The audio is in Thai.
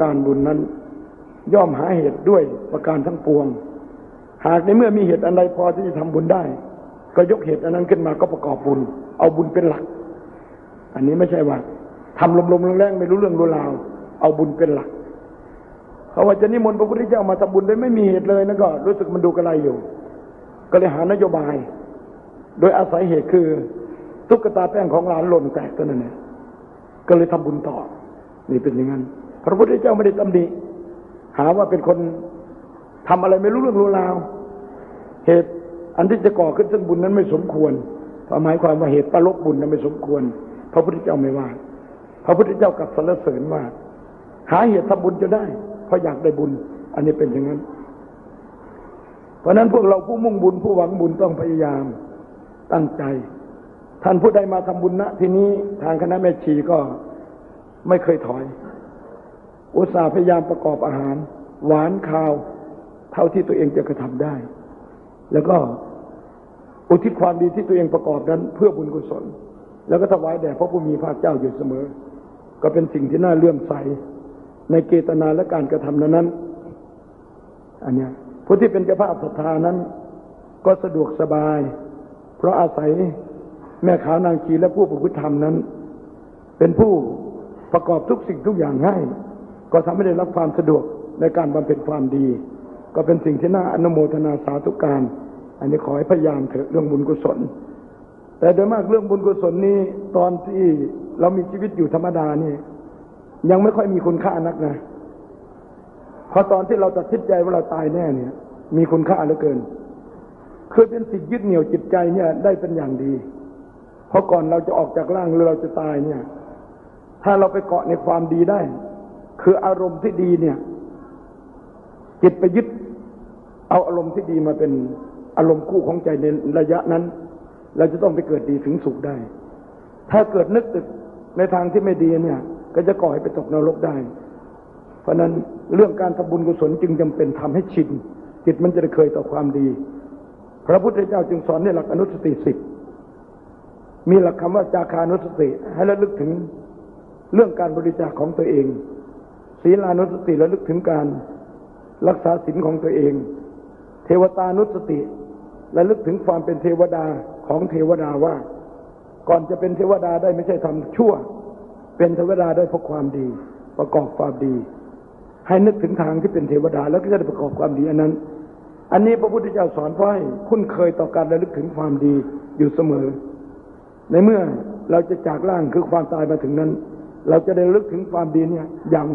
การบุญนั้น ย่อมหาเหตุด้วยประการทั้งปวง หากในเมื่อมีเหตุอันใดพอที่จะทำบุญได้ ก็ยกเหตุอันนั้นขึ้นมาก็ประกอบบุญ เอาบุญเป็นหลัก อันนี้ไม่ใช่ว่าทำลมๆแรงๆไม่รู้เรื่องรู้ราว เอาบุญเป็นหลักเขาว่าจะนิมนต์พระพุทธเจ้ามาทำบุญโดยไม่มีเหตุเลยนะก็รู้สึกมันดูกระไรอยู่ ก็เลยหานโยบาย โดยอาศัยเหตุคือ ตุ๊กตาแป้งของหลานหล่นแตกตัวนั้นเนี่ยก็เลยทำบุญต่อ นี่เป็นอย่างนั้น พระพุทธเจ้าไม่ได้ตำหนิหาว่าเป็นคนทำอะไรไม่รู้เรื่องรู้ราว เหตุอันที่จะก่อขึ้นซึ่งบุญนั้นไม่สมควรหมายความว่าเหตุประลบบุญนั้นไม่สมควร พระพุทธเจ้าไม่ว่า พระพุทธเจ้ากลับสรรเสริญว่า หาเหตุทำบุญจะได้ เพราะอยากได้บุญ อันนี้เป็นอย่างนั้น เพราะนั้นพวกเราผู้มุ่งบุญผู้หวังบุญต้องพยายามตั้งใจ ท่านผู้ใดมาทำบุญณที่นี้ทางคณะแม่ชีก็ไม่เคยถอย อุตส่าห์พยายามประกอบอาหาร หวานข้าว เท่าที่ตัวเองจะกระทำได้ แล้วก็อุทิศความดีที่ตัวเองประกอบนั้นเพื่อบุญกุศล แล้วก็ถวายแด่พระผู้มีพระเจ้าอยู่เสมอ ก็เป็นสิ่งที่น่าเลื่อมใส ในเกตนาและการกระทำนั้นนั้นอันนี้ผู้ที่เป็นเจ้าภาพศรัทธานั้น ก็สะดวกสบาย เพราะอาศัยแม่ขาวนางชีและผู้ประพฤติธรรมนั้น เป็นผู้ประกอบทุกสิ่งทุกอย่างให้ ก็ทำให้ได้รับความสะดวกในการบำเพ็ญความดี ก็เป็นสิ่งที่น่าอนุโมทนาสาธุการ อันนี้ขอให้พยายามเถอะเรื่องบุญกุศล แต่โดยมากเรื่องบุญกุศลนี้ตอนที่เรามีชีวิตอยู่ธรรมดานี่ยังไม่ค่อยมีคุณค่านักนะพอตอนที่เราตัดสินใจว่าเราตายแน่เนี่ย มีคุณค่าเหลือเกินคือเป็นสิ่งยึดเหนี่ยวจิตใจเนี่ยได้เป็นอย่างดี เพราะก่อนเราจะออกจากร่างหรือเราจะตายเนี่ย ถ้าเราไปเกาะในความดีได้ คืออารมณ์ที่ดีเนี่ย จิตไปยึด เอาอารมณ์ที่ดีมาเป็นอารมณ์คู่ของใจในระยะนั้น เราจะต้องไปเกิดดีถึงสุขได้ ถ้าเกิดนึกตึกในทางที่ไม่ดีเนี่ย ก็จะก่อให้ไปตกนรกได้ เพราะนั้นเรื่องการทำบุญกุศลจึงจำเป็นทำให้ชินจิตมันจะได้เคยต่อความดี พระพุทธเจ้าจึงสอนในหลักอนุสติสิบมีหลักคำว่าจาคานุสติ ให้ระลึกถึงเรื่องการบริจาคของตัวเอง ศีลานุสติระลึกถึงการรักษาศีลของตัวเอง เทวตานุสติระลึกถึงความเป็นเทวดาของเทวดาว่า ก่อนจะเป็นเทวดาได้ไม่ใช่ทำชั่ว เป็นเทวดาได้เพราะความดี ประกอบความดี ให้นึกถึงทางที่เป็นเทวดาแล้วก็จะได้ประกอบความดีอันนั้น อันนี้พระพุทธเจ้าสอนเพื่อให้คุ้นเคยต่อการระลึกถึงความดีอยู่เสมอ ในเมื่อเราจะจากร่างคือความตายมาถึงนั้น เราจะได้ระลึกถึงความดีเนี่ยอย่าง